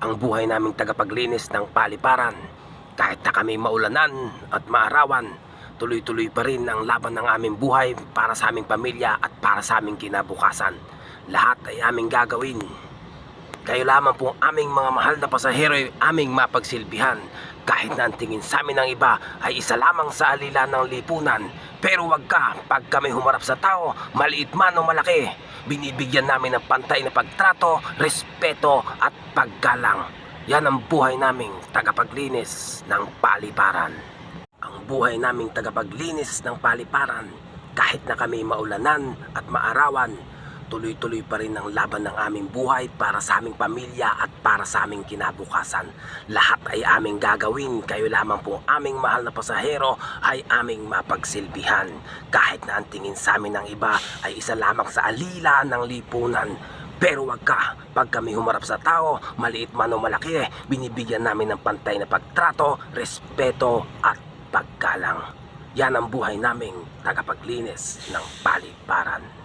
ang buhay naming tagapaglinis ng paliparan. Kahit na kami maulanan at maarawan, tuloy-tuloy pa rin ang laban ng aming buhay para sa aming pamilya at para sa aming kinabukasan. Lahat ay aming gagawin. Kayo lamang po aming mga mahal na pasahero ay aming mapagsilbihan. Kahit na ang tingin sa amin ng iba ay isa lamang sa alila ng lipunan. Pero wag ka, pag kami humarap sa tao, maliit man o malaki, binibigyan namin ng pantay na pagtrato, respeto at paggalang. Yan ang buhay naming tagapaglinis ng paliparan. Ang buhay naming tagapaglinis ng paliparan, kahit na kami maulanan at maarawan, tuloy-tuloy pa rin ang laban ng aming buhay para sa aming pamilya at para sa aming kinabukasan. Lahat ay aming gagawin, kayo lamang po aming mahal na pasahero ay aming mapagsilbihan. Kahit na ang tingin sa amin ng iba ay isa lamang sa alila ng lipunan. Pero wag ka, pag kami humarap sa tao, maliit man o malaki, binibigyan namin ng pantay na pagtrato, respeto at paggalang. Yan ang buhay naming tagapaglinis ng paliparan.